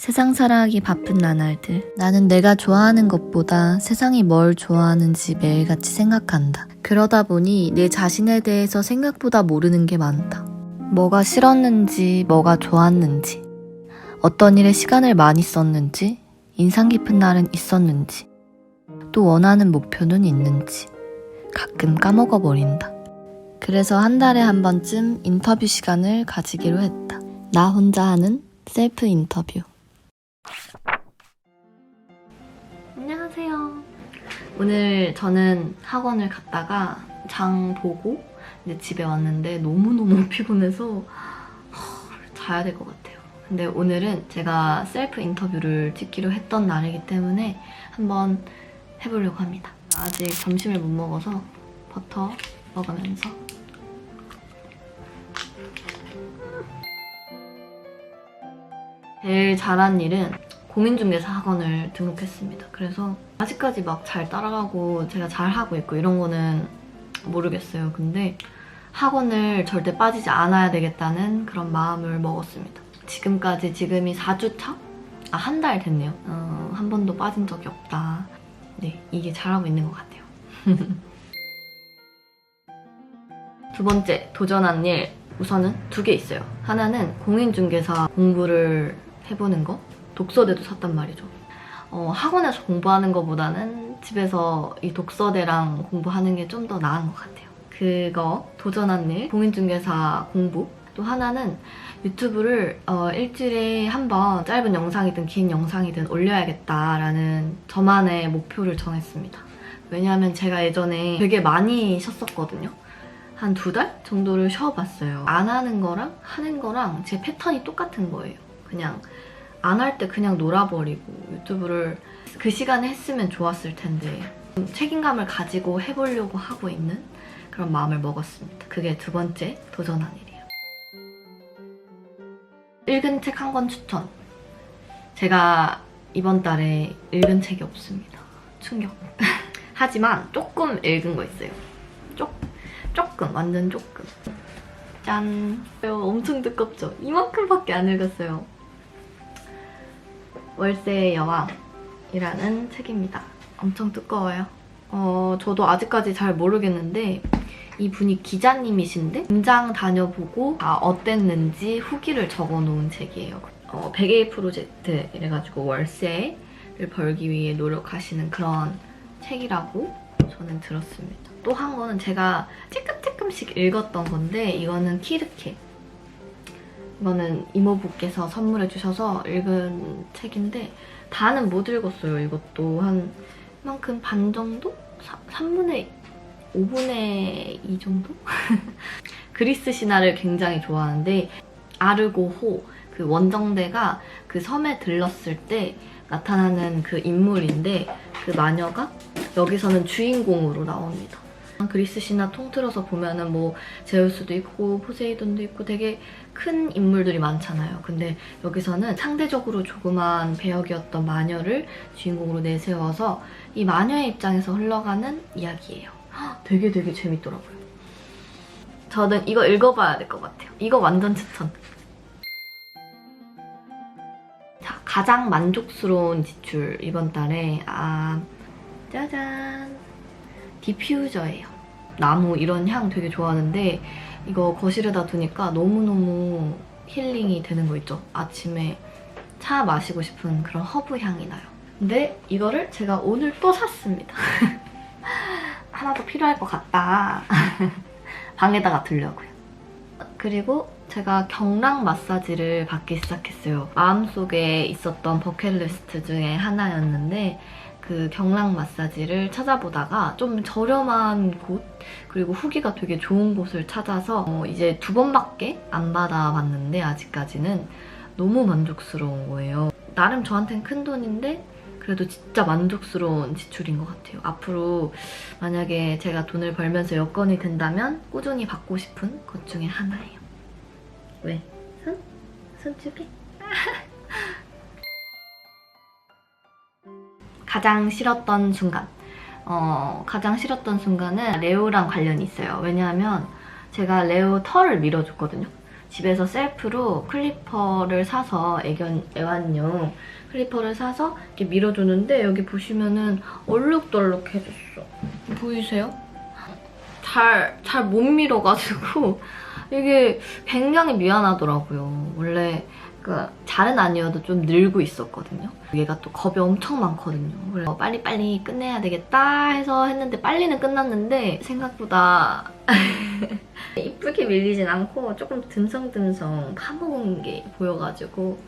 세상 살아가기 바쁜 나날들. 나는 내가 좋아하는 것보다 세상이 뭘 좋아하는지 매일같이 생각한다. 그러다 보니 내 자신에 대해서 생각보다 모르는 게 많다. 뭐가 싫었는지, 뭐가 좋았는지, 어떤 일에 시간을 많이 썼는지, 인상 깊은 날은 있었는지, 또 원하는 목표는 있는지, 가끔 까먹어버린다. 그래서 한 달에 한 번쯤 인터뷰 시간을 가지기로 했다. 나 혼자 하는 셀프 인터뷰. 안녕하세요. 오늘 저는 학원을 갔다가 장 보고 이제 집에 왔는데 너무너무 피곤해서 허, 자야 될 것 같아요. 근데 오늘은 제가 셀프 인터뷰를 찍기로 했던 날이기 때문에 한번 해보려고 합니다. 아직 점심을 못 먹어서 버터 먹으면서 제일 잘한 일은 공인중개사 학원을 등록했습니다. 그래서 아직까지 막 잘 따라가고 제가 잘하고 있고 이런 거는 모르겠어요. 근데 학원을 절대 빠지지 않아야 되겠다는 그런 마음을 먹었습니다. 지금까지 지금이 4주 차? 아, 한 달 됐네요. 어, 한 번도 빠진 적이 없다. 네, 이게 잘하고 있는 것 같아요. 두 번째, 도전한 일. 우선은 두 개 있어요. 하나는 공인중개사 공부를 해보는 거. 독서대도 샀단 말이죠. 어, 학원에서 공부하는 것보다는 집에서 이 독서대랑 공부하는 게 좀 더 나은 것 같아요. 그거 도전한 일, 공인중개사 공부. 또 하나는 유튜브를 어, 일주일에 한 번 짧은 영상이든 긴 영상이든 올려야겠다라는 저만의 목표를 정했습니다. 왜냐하면 제가 예전에 되게 많이 쉬었었거든요. 한 두 달 정도를 쉬어봤어요. 안 하는 거랑 하는 거랑 제 패턴이 똑같은 거예요. 그냥 안 할 때 그냥 놀아버리고 유튜브를 그 시간에 했으면 좋았을 텐데 책임감을 가지고 해보려고 하고 있는 그런 마음을 먹었습니다. 그게 두 번째 도전한 일이에요. 읽은 책 한 권 추천. 제가 이번 달에 읽은 책이 없습니다. 충격. 하지만 조금 읽은 거 있어요. 조, 조금, 완전 조금. 짠. 엄청 두껍죠? 이만큼밖에 안 읽었어요. 월세의 여왕이라는 책입니다. 엄청 두꺼워요. 어, 저도 아직까지 잘 모르겠는데 이분이 기자님이신데 임장 다녀보고 아, 어땠는지 후기를 적어놓은 책이에요. 어, 100일 프로젝트 이래가지고 월세를 벌기 위해 노력하시는 그런 책이라고 저는 들었습니다. 또 한 거는 제가 찔끔찔끔씩 읽었던 건데 이거는 키르케 이거는 이모부께서 선물해 주셔서 읽은 책인데 다는 못 읽었어요. 이것도 한 이만큼 반 정도? 3분의 5분의 2 정도? 그리스 신화를 굉장히 좋아하는데 아르고호 그 원정대가 그 섬에 들렀을 때 나타나는 그 인물인데 그 마녀가 여기서는 주인공으로 나옵니다. 그리스 신화 통틀어서 보면은 뭐 제우스도 있고 포세이돈도 있고 되게 큰 인물들이 많잖아요. 근데 여기서는 상대적으로 조그만 배역이었던 마녀를 주인공으로 내세워서 이 마녀의 입장에서 흘러가는 이야기예요. 헉, 되게 되게 재밌더라고요. 저는 이거 읽어봐야 될 것 같아요. 이거 완전 추천. 자, 가장 만족스러운 지출 이번 달에 아 짜잔 디퓨저예요. 나무 이런 향 되게 좋아하는데 이거 거실에다 두니까 너무너무 힐링이 되는 거 있죠? 아침에 차 마시고 싶은 그런 허브 향이 나요. 근데 이거를 제가 오늘 또 샀습니다. 하나 더 필요할 것 같다. 방에다가 두려고요. 그리고 제가 경락 마사지를 받기 시작했어요. 마음속에 있었던 버킷리스트 중에 하나였는데 그 경락 마사지를 찾아보다가 좀 저렴한 곳 그리고 후기가 되게 좋은 곳을 찾아서 어, 이제 두 번밖에 안 받아봤는데 아직까지는 너무 만족스러운 거예요. 나름 저한텐 큰 돈인데 그래도 진짜 만족스러운 지출인 것 같아요. 앞으로 만약에 제가 돈을 벌면서 여건이 된다면 꾸준히 받고 싶은 것 중에 하나예요. 왜? 손? 손주비? 가장 싫었던 순간. 어, 가장 싫었던 순간은 레오랑 관련이 있어요. 왜냐하면 제가 레오 털을 밀어줬거든요. 집에서 셀프로 클리퍼를 사서 애견, 애완용 클리퍼를 사서 이렇게 밀어주는데 여기 보시면은 얼룩덜룩해졌어. 보이세요? 잘, 잘 못 밀어가지고 이게 굉장히 미안하더라고요. 원래 그 잘은 아니어도 좀 늘고 있었거든요. 얘가 또 겁이 엄청 많거든요. 그래서 빨리빨리 끝내야 되겠다 해서 했는데 빨리는 끝났는데 생각보다 이쁘게 밀리진 않고 조금 듬성듬성 파먹은 게 보여가지고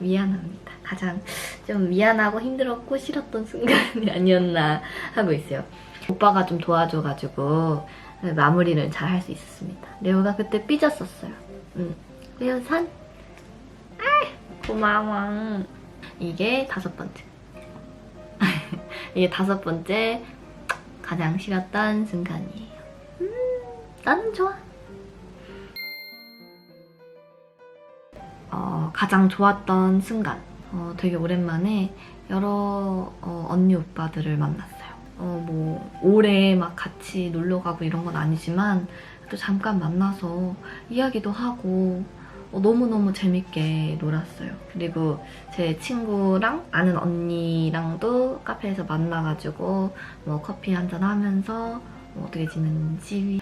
미안합니다. 가장 좀 미안하고 힘들었고 싫었던 순간이 아니었나 하고 있어요. 오빠가 좀 도와줘가지고 마무리를 잘 할 수 있었습니다. 레오가 그때 삐졌었어요. 응. 레오 산? 아 고마워. 이게 다섯 번째. 이게 다섯 번째 가장 싫었던 순간이에요. 음, 나는 좋아. 어, 가장 좋았던 순간. 어, 되게 오랜만에 여러 어, 언니 오빠들을 만났어요. 어, 뭐 오래 막 같이 놀러 가고 이런 건 아니지만 또 잠깐 만나서 이야기도 하고 어, 너무너무 재밌게 놀았어요. 그리고 제 친구랑 아는 언니랑도 카페에서 만나가지고 뭐 커피 한잔 하면서 뭐 어떻게 지내는지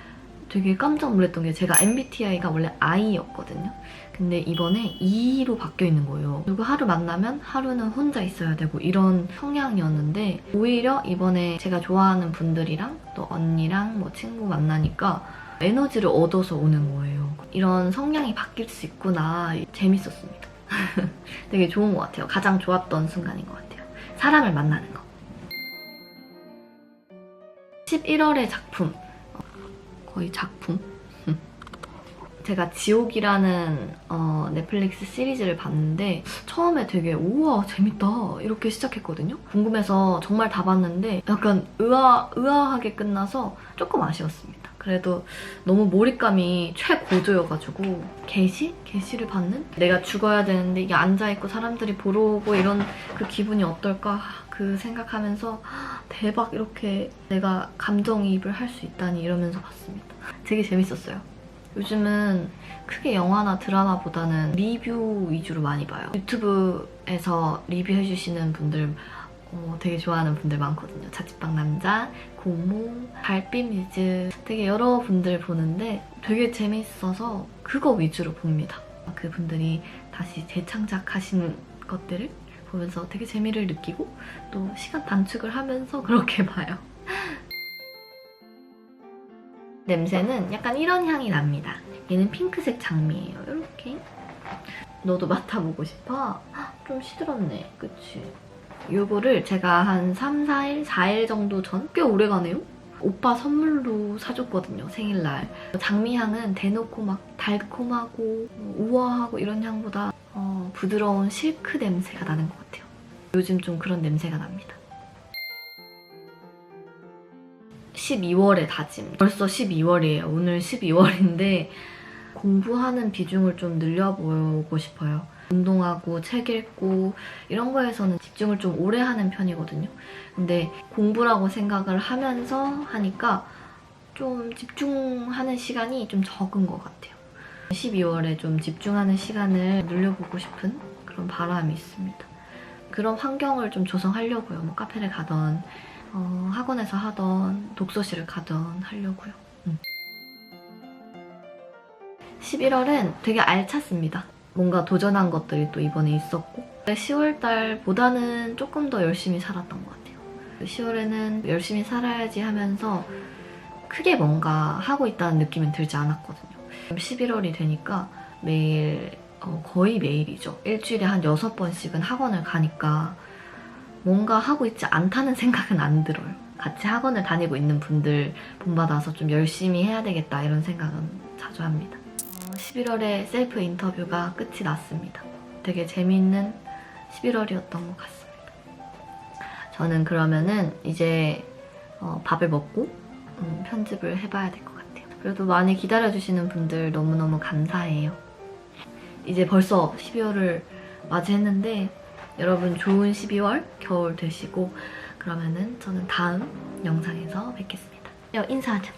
되게 깜짝 놀랐던 게 제가 MBTI가 원래 I였거든요. 근데 이번에 E로 바뀌어 있는 거예요. 그리고 하루 만나면 하루는 혼자 있어야 되고 이런 성향이었는데 오히려 이번에 제가 좋아하는 분들이랑 또 언니랑 뭐 친구 만나니까 에너지를 얻어서 오는 거예요. 이런 성향이 바뀔 수 있구나. 재밌었습니다. 되게 좋은 것 같아요. 가장 좋았던 순간인 것 같아요. 사람을 만나는 거. 11월의 작품. 거의 작품. 제가 지옥이라는 어, 넷플릭스 시리즈를 봤는데 처음에 되게 우와 재밌다 이렇게 시작했거든요. 궁금해서 정말 다 봤는데 약간 의아, 의아하게 끝나서 조금 아쉬웠습니다. 그래도 너무 몰입감이 최고조여가지고 게시? 게시를 받는? 내가 죽어야 되는데 이게 앉아있고 사람들이 보러 오고 이런 그 기분이 어떨까 그 생각하면서 대박 이렇게 내가 감정이입을 할 수 있다니 이러면서 봤습니다. 되게 재밌었어요. 요즘은 크게 영화나 드라마보다는 리뷰 위주로 많이 봐요. 유튜브에서 리뷰해주시는 분들 어, 되게 좋아하는 분들 많거든요. 자취방 남자, 고모, 달빛 뮤즈 되게 여러 분들 보는데 되게 재밌어서 그거 위주로 봅니다. 그분들이 다시 재창작하시는 것들을 보면서 되게 재미를 느끼고 또 시간 단축을 하면서 그렇게 봐요. 냄새는 약간 이런 향이 납니다. 얘는 핑크색 장미예요. 이렇게. 너도 맡아보고 싶어? 헉, 좀 시들었네. 그치? 요거를 제가 한 3, 4일, 4일 정도 전? 꽤 오래가네요? 오빠 선물로 사줬거든요, 생일날. 장미향은 대놓고 막 달콤하고 우아하고 이런 향보다 어, 부드러운 실크 냄새가 나는 것 같아요. 요즘 좀 그런 냄새가 납니다. 12월의 다짐. 벌써 12월이에요. 오늘 12월인데 공부하는 비중을 좀 늘려보고 싶어요. 운동하고 책 읽고 이런 거에서는 집중을 좀 오래 하는 편이거든요. 근데 공부라고 생각을 하면서 하니까 좀 집중하는 시간이 좀 적은 것 같아요. 12월에 좀 집중하는 시간을 늘려보고 싶은 그런 바람이 있습니다. 그런 환경을 좀 조성하려고요. 뭐 카페를 가던 어, 학원에서 하던 독서실을 가던 하려고요. 음. 11월은 되게 알찼습니다. 뭔가 도전한 것들이 또 이번에 있었고 10월달보다는 조금 더 열심히 살았던 것 같아요. 10월에는 열심히 살아야지 하면서 크게 뭔가 하고 있다는 느낌은 들지 않았거든요. 11월이 되니까 매일 어, 거의 매일이죠. 일주일에 한 6번씩은 학원을 가니까 뭔가 하고 있지 않다는 생각은 안 들어요. 같이 학원을 다니고 있는 분들 본받아서 좀 열심히 해야 되겠다 이런 생각은 자주 합니다. 11월에 셀프 인터뷰가 끝이 났습니다. 되게 재미있는 11월이었던 것 같습니다. 저는 그러면은 이제 어, 밥을 먹고 음, 편집을 해봐야 될 것 같아요. 그래도 많이 기다려주시는 분들 너무너무 감사해요. 이제 벌써 12월을 맞이했는데 여러분 좋은 12월 겨울 되시고 그러면은 저는 다음 영상에서 뵙겠습니다. 여 인사하자.